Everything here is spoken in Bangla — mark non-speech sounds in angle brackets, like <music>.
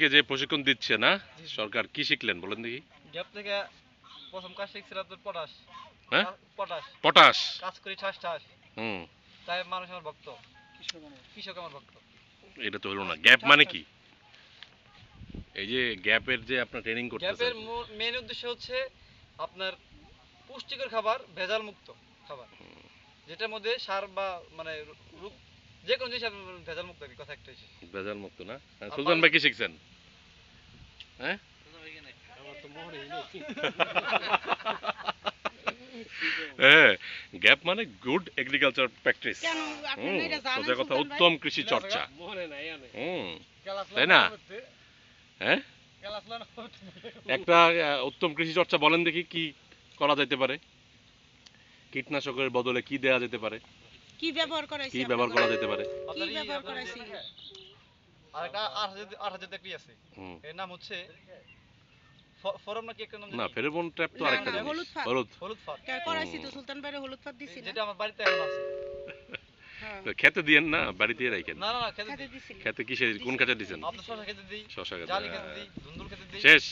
কে যে প্রশিক্ষণ দিচ্ছে না সরকার কি শিখলেন বলেন দেখি। গ্যাপ থেকে প্রথম কাজ পটাশ। হ্যাঁ? পটাশ। পটাশ? কাজ করি ঠাস ঠাস। হুম। তাই মানুষ আমার ভক্ত। কৃষক আমার ভক্ত। এটা তো হলো না। গ্যাপ মানে কি? এই যে গ্যাপের যে আপনার ট্রেনিং করতেছেন। গ্যাপের মেন উদ্দেশ্য হচ্ছে আপনার পুষ্টিকর খাবার ভেজাল মুক্ত খাবার যেটার মধ্যে সার বা মানে রোগ যে কোনো জিনিস ভেজাল মুক্ত কথা একটাই ছিল। ভেজাল মুক্ত না? হ্যাঁ, সুলতান ভাই কি শিখছেন? হ্যাঁ? <laughs> হ্যাঁ গ্যাপ মানে গুড এগ্রিকালচার প্র্যাকটিস কেন? আপনি হুম এটা জানেন সোজা কথা উত্তম কৃষি চর্চা। হুম তাই না? হ্যাঁ? একটা উত্তম কৃষি চর্চা বলেন দেখি কি করা যেতে পারে। কীটনাশকের বদলে কি দেয়া যেতে পারে? কি ব্যবহার করাইছি কি ব্যবহার করা যেতে পারে? এই- ব্যবহার করাইছি? আরেকটা আট হাজার আট হাজার আছে? এর নাম হচ্ছে ফরম নাকি একটা নাম না জানি? ফেরোমন ট্র্যাপ তো আরেকটা না, জিনিস হলুদ। হলুদ। হলুদ ফাঁদ। কে করাইছি তো সুলতান ভাইরে হলুদ ফাঁদ দিছি না। যেটা আমার বাড়িতে এখন আছে। হ্যাঁ। খেতে দিয়েন না বাড়িতে রাখেন না না না খেতে খেতে দিছি খেতে কিসে কোন কাজে দিছেন? আপনার শশা খেতে দিই শশা জালি খেতে খেতে দিই ধুন্দুল খেতে দিই। শেষ।